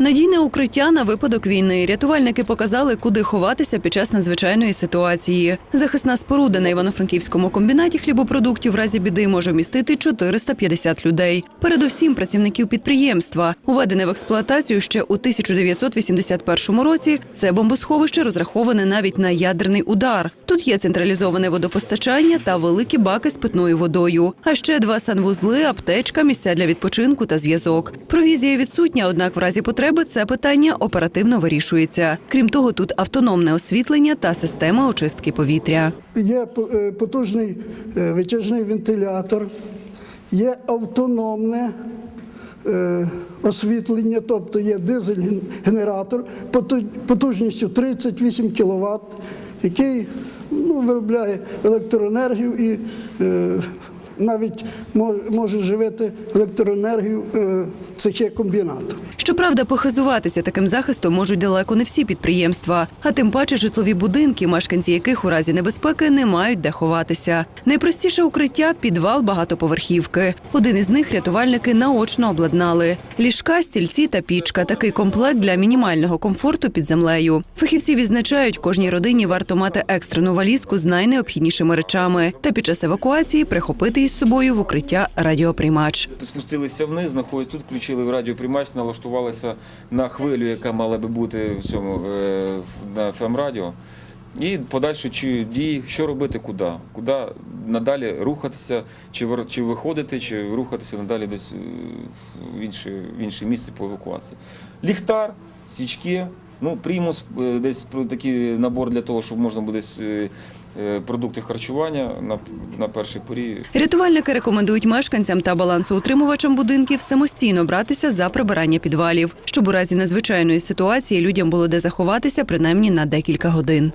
Надійне укриття на випадок війни. Рятувальники показали, куди ховатися під час надзвичайної ситуації. Захисна споруда на Івано-Франківському комбінаті хлібопродуктів в разі біди може вмістити 450 людей. Передусім працівників підприємства. Уведене в експлуатацію ще у 1981 році. Це бомбосховище розраховане навіть на ядерний удар. Тут є централізоване водопостачання та великі баки з питною водою. А ще два санвузли, аптечка, місця для відпочинку та зв'язок. Провізія відсутня, однак в разі потреби це питання оперативно вирішується. Крім того, тут автономне освітлення та система очистки повітря. Є е, потужний е, витяжний вентилятор, є автономне е, освітлення, тобто є дизель-генератор потужністю 38 кВт, який ну, виробляє електроенергію і е, навіть мо- може живити електроенергію е, цехи комбінату. Щоправда, похизуватися таким захистом можуть далеко не всі підприємства, а тим паче житлові будинки, мешканці яких у разі небезпеки не мають де ховатися. Найпростіше укриття підвал багатоповерхівки. Один із них рятувальники наочно обладнали: ліжка, стільці та пічка. Такий комплект для мінімального комфорту під землею. Фахівці відзначають, кожній родині варто мати екстрену валізку з найнеобхіднішими речами та під час евакуації прихопити із собою в укриття радіоприймач. Спустилися вниз, знаходять тут, включили радіоприймач, налаштувалися на хвилю, яка мала би бути в цьому е, на ФМ-радіо. І подальші дії, що робити, куди, куди надалі рухатися, чи виходити, чи рухатися надалі десь е, в інше, в інше місце по евакуації. Ліхтар, свічки, ну примус, е, десь такий набор для того, щоб можна буде е, е, продукти харчування на, на перший порі Рятувальники рекомендують мешканцям та балансоутримувачам будинків самостійно братися за прибирання підвалів, щоб у разі надзвичайної ситуації людям було де заховатися принаймні на декілька годин.